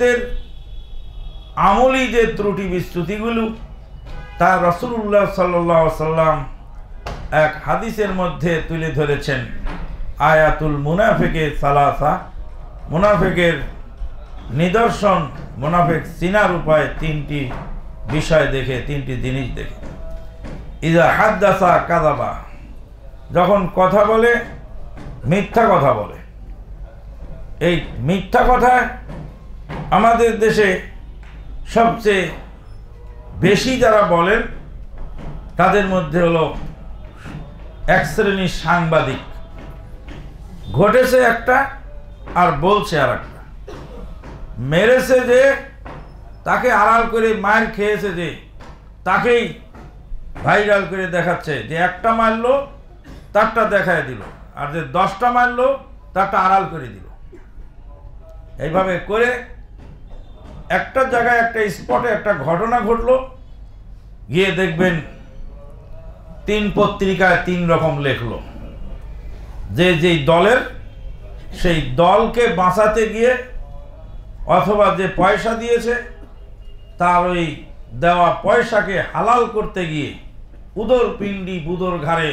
মুনাফেকদের আমলি যে ত্রুটি বিস্তুতিগুলো তা রসুল্লাহ সাল্লাহ সাল্লাম এক হাদিসের মধ্যে তুলে ধরেছেন। আয়াতুল মুনাফেকে সালাসা, মুনাফেকের নিদর্শন, মুনাফেক চিনার উপায় তিনটি বিষয় দেখে, তিনটি জিনিস দেখে। ইজা হাদ্দাসা কাদাবা যখন কথা বলে, মিথ্যা কথা বলে। এই মিথ্যা কথায় আমাদের দেশে সবচেয়ে বেশি যারা বলেন, তাদের মধ্যে হলো এক শ্রেণির সাংবাদিক। ঘটেছে একটা আর বলছে আর একটা মেরেছে যে, তাকে আড়াল করে মায়ের খেয়েছে যে, তাকেই ভাইরাল করে দেখাচ্ছে যে একটা মারলো, তারটা দেখায় দিল। আর যে দশটা মারলো, তারটা আড়াল করে দিল। এইভাবে করে একটা জায়গায়, একটা স্পটে একটা ঘটনা ঘটলো। গিয়ে দেখবেন তিন পত্রিকায় তিন রকম লেখলো। যে যেই দলের, সেই দলকে বাঁচাতে গিয়ে অথবা যে পয়সা দিয়েছে, তার ওই দেওয়া পয়সাকে হালাল করতে গিয়ে উদর পিণ্ডি বুদর ঘাড়ে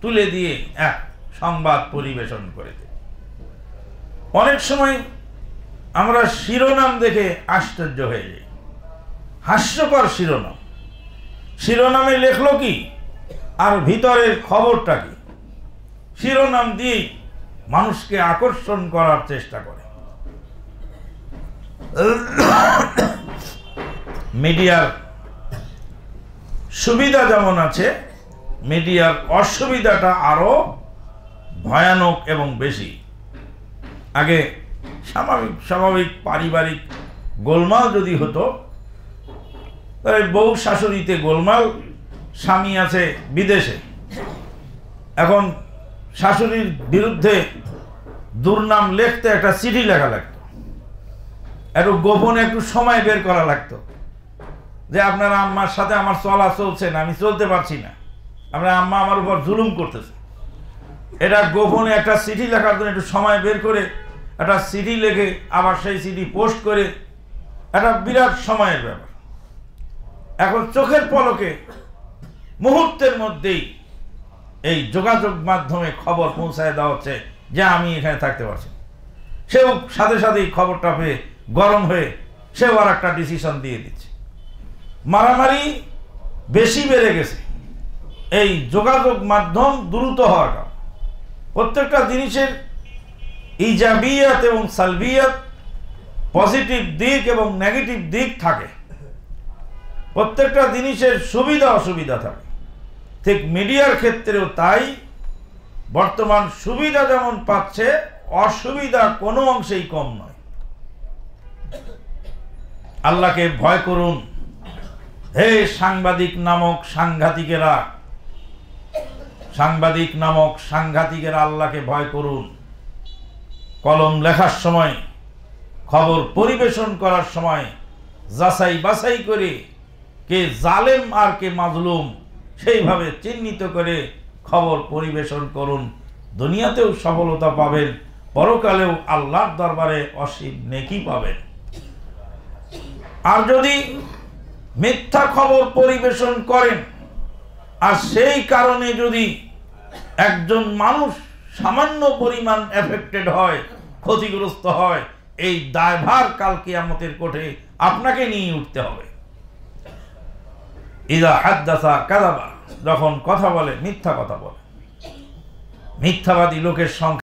তুলে দিয়ে এক সংবাদ পরিবেশন করেছে অনেক সময় আমরা শিরোনাম দেখে আশ্চর্য হয়ে যাই। হাস্যকর শিরোনাম। শিরোনামে লেখলো কি? আর ভিতরের খবরটা কি? শিরোনাম দিয়েই মানুষকে আকর্ষণ করার চেষ্টা করে। মিডিয়ার সুবিধা যেমন আছে, মিডিয়ার অসুবিধাটা আরও ভয়ানক এবং বেশি। আগে স্বাভাবিক স্বাভাবিক পারিবারিক গোলমাল যদি হতো, তাহলে বউ শাশুড়িতে গোলমাল, স্বামী আছে বিদেশে। এখন শাশুড়ির বিরুদ্ধে দুর্নাম লিখতে একটা চিঠি লেখা লাগতো। একটু গোপনে একটু সময় বের করা লাগতো। যে আপনার আম্মার সাথে আমার চলা চলছে না, আমি চলতে পারছি না। আপনার আম্মা আমার উপর জুলুম করতেছে। এটা গোপনে একটা চিঠি লেখার জন্য একটু সময় বের করে একটা সিডি লেখে, আবার সেই সিডি পোস্ট করে, একটা বিরাট সময়ের ব্যাপার। এখন চোখের পলকে মুহূর্তের মধ্যেই এই যোগাযোগ মাধ্যমে খবর পৌঁছায় দেওয়া হচ্ছে যে আমি এখানে থাকতে পারছি। সেও সাথে সাথেই খবরটা পেয়ে গরম হয়ে সেও আর একটা ডিসিশন দিয়ে দিচ্ছে। মারামারি বেশি বেড়ে গেছে। এই যোগাযোগ মাধ্যম দ্রুত হওয়ার কারণ। প্রত্যেকটা জিনিসের ইজাবিয়াত এবং সালবিয়াত পজিটিভ দিক এবং নেগেটিভ দিক থাকে। প্রত্যেকটা জিনিসের সুবিধা, অসুবিধা থাকে। ঠিক মিডিয়ার ক্ষেত্রেও তাই। বর্তমান সুবিধা যেমন পাচ্ছে, অসুবিধা কোনো অংশেই কম নয়। আল্লাহকে ভয় করুন। হে সাংবাদিক নামক সাংঘাতিকেরা, সাংবাদিক নামক সাংঘাতিকেরা আল্লাহকে ভয় করুন। কলম লেখার সময়, খবর পরিবেশন করার সময়, যাচাই বাছাই করে কে জালেম আর কে মাজলুম সেইভাবে চিহ্নিত করে খবর পরিবেশন করুন। দুনিয়াতেও সফলতা পাবেন, পরকালেও আল্লাহর দরবারে অসীম নেকি পাবেন। আর যদি মিথ্যা খবর পরিবেশন করেন, আর সেই কারণে যদি একজন মানুষ সামান্য পরিমাণ এফেক্টেড হয়, ক্ষতিগ্রস্ত হয়, এই দায়ভার কাল কিয়ামতের কোঠে আপনাকে নিয়ে উঠতে হবে। ইদা হাদ্দাসা কাদাবা যখন কথা বলে, মিথ্যা কথা বলে। মিথ্যাবাদী লোকের সংখ্যা